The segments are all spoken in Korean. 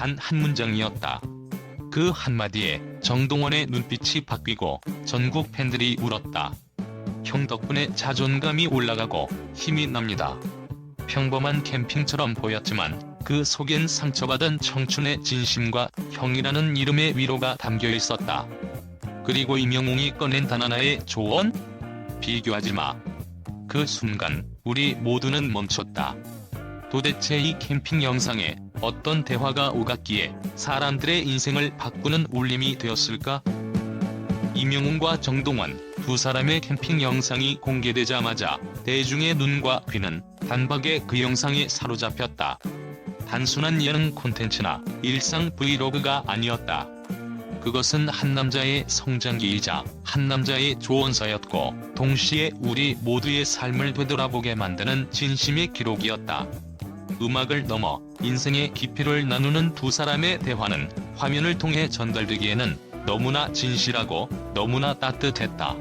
단 한 문장이었다. 그 한마디에 정동원의 눈빛이 바뀌고 전국 팬들이 울었다. 형 덕분에 자존감이 올라가고 힘이 납니다. 평범한 캠핑처럼 보였지만 그 속엔 상처받은 청춘의 진심과 형이라는 이름의 위로가 담겨 있었다. 그리고 이명웅이 꺼낸 단 하나의 조언? 비교하지 마. 그 순간 우리 모두는 멈췄다. 도대체 이 캠핑 영상에 어떤 대화가 오갔기에 사람들의 인생을 바꾸는 울림이 되었을까? 이명웅과 정동원 두 사람의 캠핑 영상이 공개되자마자 대중의 눈과 귀는 단박에 그 영상에 사로잡혔다. 단순한 예능 콘텐츠나 일상 브이로그가 아니었다. 그것은 한 남자의 성장기이자 한 남자의 조언서였고 동시에 우리 모두의 삶을 되돌아보게 만드는 진심의 기록이었다. 음악을 넘어 인생의 깊이를 나누는 두 사람의 대화는 화면을 통해 전달되기에는 너무나 진실하고 너무나 따뜻했다.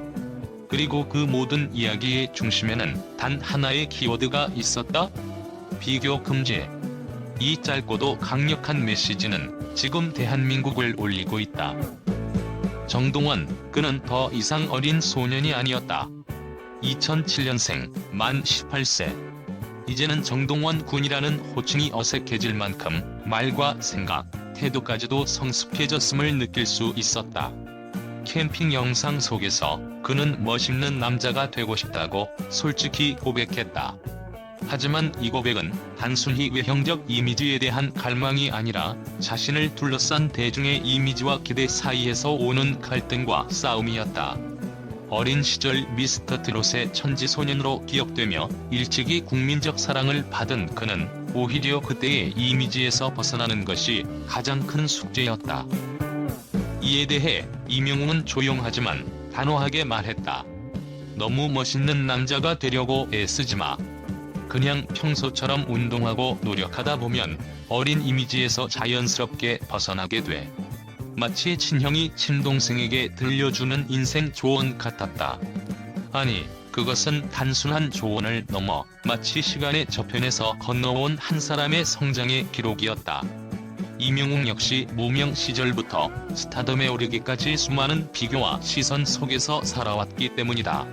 그리고 그 모든 이야기의 중심에는 단 하나의 키워드가 있었다. 비교 금지. 이 짧고도 강력한 메시지는 지금 대한민국을 올리고 있다. 정동원, 그는 더 이상 어린 소년이 아니었다. 2007년생, 만 18세. 이제는 정동원 군이라는 호칭이 어색해질 만큼 말과 생각, 태도까지도 성숙해졌음을 느낄 수 있었다. 캠핑 영상 속에서 그는 멋있는 남자가 되고 싶다고 솔직히 고백했다. 하지만 이 고백은 단순히 외형적 이미지에 대한 갈망이 아니라 자신을 둘러싼 대중의 이미지와 기대 사이에서 오는 갈등과 싸움이었다. 어린 시절 미스터 트롯의 천지 소년으로 기억되며 일찍이 국민적 사랑을 받은 그는 오히려 그때의 이미지에서 벗어나는 것이 가장 큰 숙제였다. 이에 대해 이명웅은 조용하지만 단호하게 말했다. 너무 멋있는 남자가 되려고 애쓰지 마. 그냥 평소처럼 운동하고 노력하다 보면 어린 이미지에서 자연스럽게 벗어나게 돼. 마치 친형이 친동생에게 들려주는 인생 조언 같았다. 아니, 그것은 단순한 조언을 넘어 마치 시간의 저편에서 건너온 한 사람의 성장의 기록이었다. 이명웅 역시 무명 시절부터 스타덤에 오르기까지 수많은 비교와 시선 속에서 살아왔기 때문이다.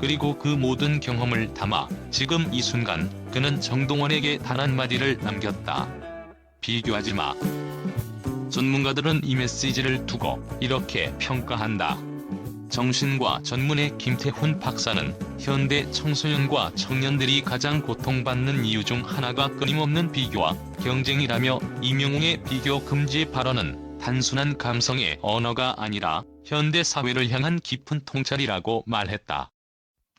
그리고 그 모든 경험을 담아 지금 이 순간 그는 정동원에게 단 한마디를 남겼다. 비교하지 마. 전문가들은 이 메시지를 두고 이렇게 평가한다. 정신과 전문의 김태훈 박사는 현대 청소년과 청년들이 가장 고통받는 이유 중 하나가 끊임없는 비교와 경쟁이라며 이명웅의 비교 금지 발언은 단순한 감성의 언어가 아니라 현대 사회를 향한 깊은 통찰이라고 말했다.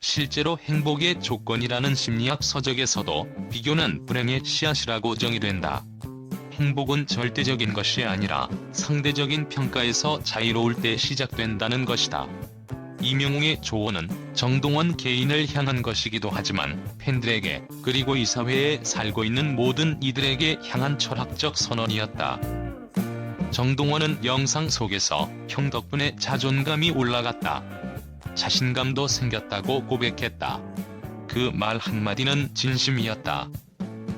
실제로 행복의 조건이라는 심리학 서적에서도 비교는 불행의 씨앗이라고 정의된다. 행복은 절대적인 것이 아니라 상대적인 평가에서 자유로울 때 시작된다는 것이다. 이명웅의 조언은 정동원 개인을 향한 것이기도 하지만 팬들에게 그리고 이 사회에 살고 있는 모든 이들에게 향한 철학적 선언이었다. 정동원은 영상 속에서 형 덕분에 자존감이 올라갔다. 자신감도 생겼다고 고백했다. 그 말 한마디는 진심이었다.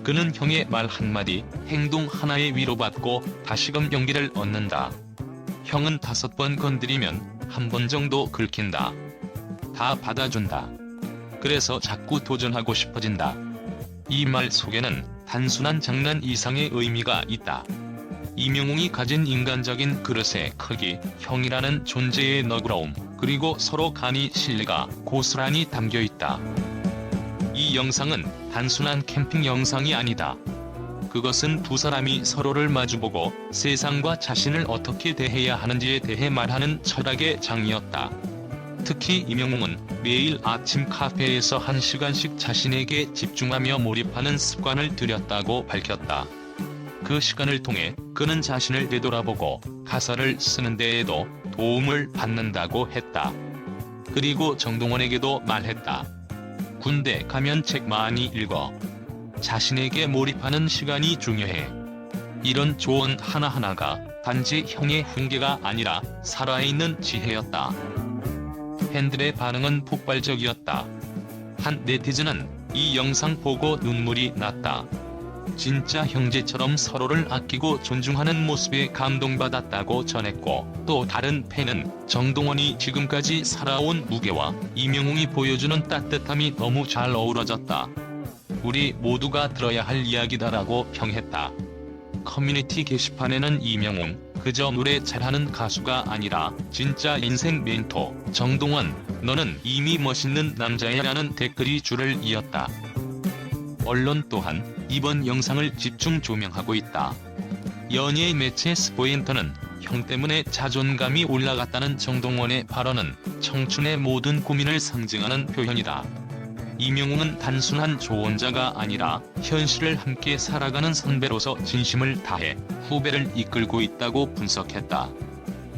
그는 형의 말 한마디, 행동 하나에 위로받고 다시금 용기를 얻는다. 형은 다섯 번 건드리면 한 번 정도 긁힌다. 다 받아준다. 그래서 자꾸 도전하고 싶어진다. 이 말 속에는 단순한 장난 이상의 의미가 있다. 이명웅이 가진 인간적인 그릇의 크기, 형이라는 존재의 너그러움, 그리고 서로 간이 신뢰가 고스란히 담겨 있다. 이 영상은 단순한 캠핑 영상이 아니다. 그것은 두 사람이 서로를 마주보고 세상과 자신을 어떻게 대해야 하는지에 대해 말하는 철학의 장이었다. 특히 이명웅은 매일 아침 카페에서 한 시간씩 자신에게 집중하며 몰입하는 습관을 들였다고 밝혔다. 그 시간을 통해 그는 자신을 되돌아보고 가사를 쓰는 데에도 도움을 받는다고 했다. 그리고 정동원에게도 말했다. 군대 가면 책 많이 읽어. 자신에게 몰입하는 시간이 중요해. 이런 조언 하나하나가 단지 형의 훈계가 아니라 살아있는 지혜였다. 팬들의 반응은 폭발적이었다. 한 네티즌은 이 영상 보고 눈물이 났다. 진짜 형제처럼 서로를 아끼고 존중하는 모습에 감동받았다고 전했고 또 다른 팬은 정동원이 지금까지 살아온 무게와 이명웅이 보여주는 따뜻함이 너무 잘 어우러졌다. 우리 모두가 들어야 할 이야기다라고 평했다. 커뮤니티 게시판에는 이명웅, 그저 노래 잘하는 가수가 아니라 진짜 인생 멘토, 정동원, 너는 이미 멋있는 남자야라는 댓글이 줄을 이었다. 언론 또한 이번 영상을 집중 조명하고 있다. 연예 매체 스포엔터는 형 때문에 자존감이 올라갔다는 정동원의 발언은 청춘의 모든 고민을 상징하는 표현이다. 이명웅은 단순한 조언자가 아니라 현실을 함께 살아가는 선배로서 진심을 다해 후배를 이끌고 있다고 분석했다.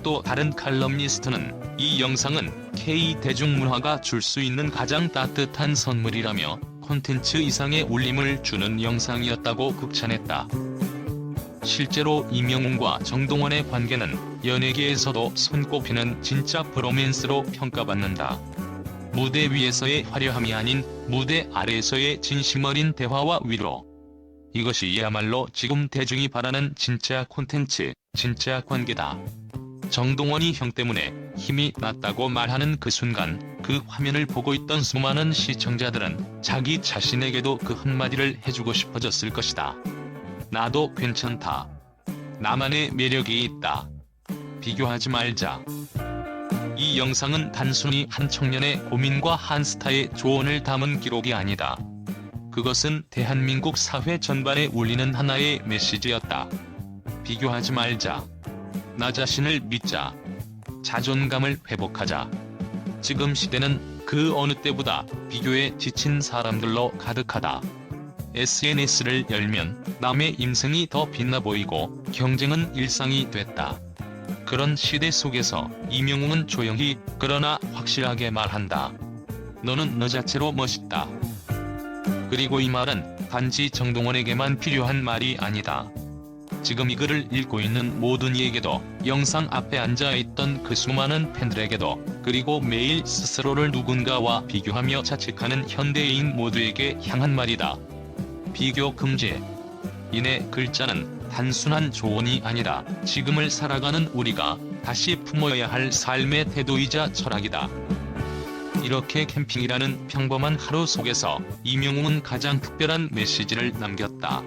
또 다른 칼럼니스트는 이 영상은 K 대중문화가 줄 수 있는 가장 따뜻한 선물이라며 콘텐츠 이상의 울림을 주는 영상이었다고 극찬했다. 실제로 이명웅과 정동원의 관계는 연예계에서도 손꼽히는 진짜 브로맨스로 평가받는다. 무대 위에서의 화려함이 아닌 무대 아래에서의 진심 어린 대화와 위로. 이것이야말로 지금 대중이 바라는 진짜 콘텐츠, 진짜 관계다. 정동원이 형 때문에 힘이 났다고 말하는 그 순간 그 화면을 보고 있던 수많은 시청자들은 자기 자신에게도 그 한마디를 해주고 싶어졌을 것이다. 나도 괜찮다. 나만의 매력이 있다. 비교하지 말자. 이 영상은 단순히 한 청년의 고민과 한 스타의 조언을 담은 기록이 아니다. 그것은 대한민국 사회 전반에 울리는 하나의 메시지였다. 비교하지 말자. 나 자신을 믿자. 자존감을 회복하자. 지금 시대는 그 어느 때보다 비교에 지친 사람들로 가득하다. SNS를 열면 남의 인생이 더 빛나 보이고 경쟁은 일상이 됐다. 그런 시대 속에서 이명웅은 조용히 그러나 확실하게 말한다. 너는 너 자체로 멋있다. 그리고 이 말은 단지 정동원에게만 필요한 말이 아니다. 지금 이 글을 읽고 있는 모든 이에게도 영상 앞에 앉아있던 그 수많은 팬들에게도 그리고 매일 스스로를 누군가와 비교하며 자책하는 현대인 모두에게 향한 말이다. 비교 금지. 이내 글자는 단순한 조언이 아니라 지금을 살아가는 우리가 다시 품어야 할 삶의 태도이자 철학이다. 이렇게 캠핑이라는 평범한 하루 속에서 이명웅은 가장 특별한 메시지를 남겼다.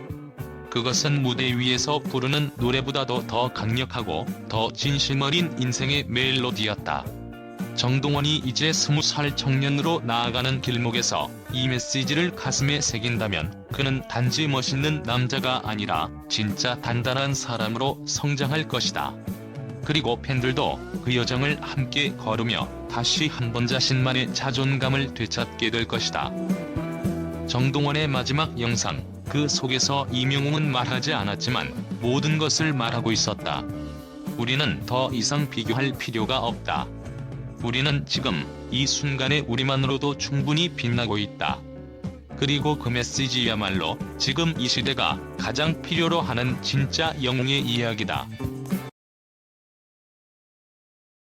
그것은 무대 위에서 부르는 노래보다도 더 강력하고 더 진심 어린 인생의 멜로디였다. 정동원이 이제 스무 살 청년으로 나아가는 길목에서 이 메시지를 가슴에 새긴다면 그는 단지 멋있는 남자가 아니라 진짜 단단한 사람으로 성장할 것이다. 그리고 팬들도 그 여정을 함께 걸으며 다시 한번 자신만의 자존감을 되찾게 될 것이다. 정동원의 마지막 영상, 그 속에서 이명웅은 말하지 않았지만 모든 것을 말하고 있었다. 우리는 더 이상 비교할 필요가 없다. 우리는 지금 이 순간의 우리만으로도 충분히 빛나고 있다. 그리고 그 메시지야말로 지금 이 시대가 가장 필요로 하는 진짜 영웅의 이야기다.